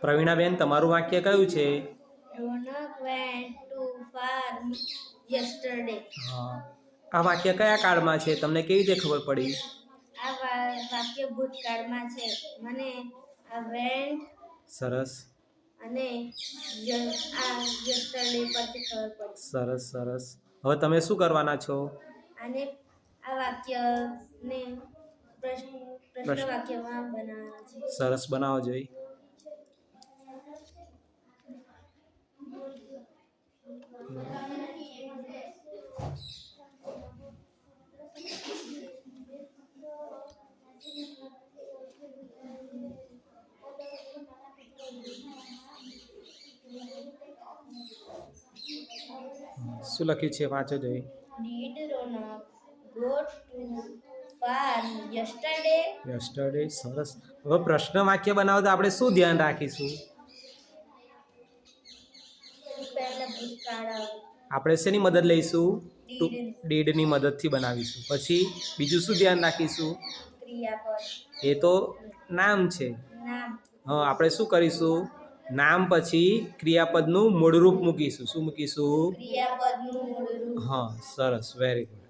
પ્રવીણાબેન તમારું વાક્ય કયું છે? રોનક. આ વાક્ય કયા કાળમાં છે? તમને કેવી રીતે ખબર પડી? આ વાક્ય ભૂતકાળમાં છે. મને આ વેન્ટ સરસ. અને આ યસ્ટરડે પરથી ખબર પડી. સરસ સરસ. હવે તમે શું કરવાના છો? અને આ વાક્યને પ્રશ્ન પ્રશ્ન પ્રશ્ન. વાક્યમાં બનાવવાના છે. સરસ બનાવો જોઈ શું લખ્યું છે વાંચો જોઈ. Did Ronak go to farm yesterday? Yesterday સરસ. હવે પ્રશ્ન વાક્ય બનાવો તો આપણે શું ધ્યાન રાખીશું? આપણે શેની મદદ લઈશું. ડીડની. મદદથી બનાવીશું. પછી બીજું શું ધ્યાન રાખીશું? એ તો નામ છે. હા આપણે શું કરીશું? નામ પછી ક્રિયાપદનું મૂળરૂપ મૂકીશું. શું મૂકીશું? હા સરસ. Very good